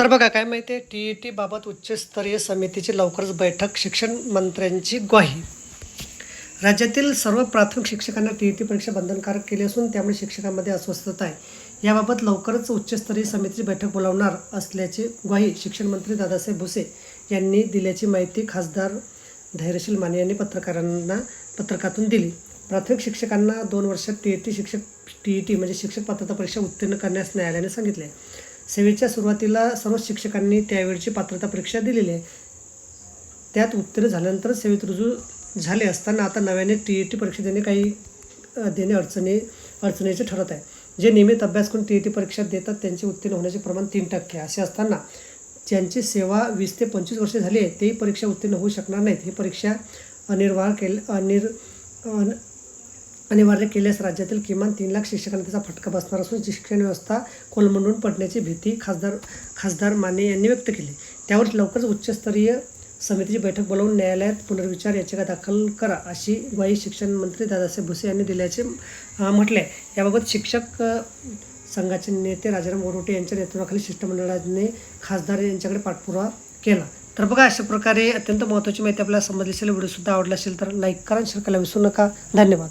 तर बघा काय माहिती आहे टी ई टीबाबत उच्चस्तरीय समितीची लवकरच बैठक शिक्षण मंत्र्यांची ग्वाही. राज्यातील सर्व प्राथमिक शिक्षकांना टी ई टी परीक्षा बंधनकारक केली असून त्यामुळे शिक्षकांमध्ये अस्वस्थता आहे. याबाबत लवकरच उच्चस्तरीय समितीची बैठक बोलावणार असल्याची ग्वाही शिक्षण मंत्री दादासाहेब भुसे यांनी दिल्याची माहिती खासदार धैर्यशील माने यांनी पत्रकारांना पत्रकातून दिली. प्राथमिक शिक्षकांना दोन वर्षात टी ई टी शिक्षक टी ई टी म्हणजे शिक्षक पात्रता परीक्षा उत्तीर्ण करण्यास न्यायालयाने सांगितले सेवेच्या सुरुवातीला सर्व शिक्षकांनी त्यावेळची पात्रता परीक्षा दिलेली आहे. त्यात उत्तीर्ण झाल्यानंतर सेवेत रुजू झाले असताना आता नव्याने टी ई टी परीक्षा देणे काही देणे अडचणी अडचणीचे ठरत आहे. जे नियमित अभ्यास करून टी ई टी परीक्षा देतात त्यांचे उत्तीर्ण होण्याचे प्रमाण तीन टक्के असे असताना ज्यांची सेवा वीस ते पंचवीस वर्षे झाली आहे तेही परीक्षा उत्तीर्ण होऊ शकणार नाहीत. ही परीक्षा अनिर्वाह केल अनिर अन- अनिवार्य केल्यास राज्यातील किमान तीन लाख शिक्षकांना त्याचा फटका बसणार असून शिक्षण व्यवस्था कोलमंडून पडण्याची भीती खासदार खासदार माने यांनी व्यक्त केली. त्यावर लवकरच उच्चस्तरीय समितीची बैठक बोलावून न्यायालयात पुनर्विचार याचिका दाखल करा अशी ग्वाही शिक्षण मंत्री दादासाहेब भुसे यांनी दिल्याचे म्हटले याबाबत शिक्षक संघाचे नेते राजाराम गोरोटे यांच्या नेतृत्वाखाली शिष्टमंडळाने खासदार यांच्याकडे पाठपुरावा केला. तर बघा अशा प्रकारे अत्यंत महत्त्वाची माहिती आपल्याला समजली असेल व्हिडिओसुद्धा आवडला असेल तर लाईक करा शेअर करायला विसरू नका. धन्यवाद.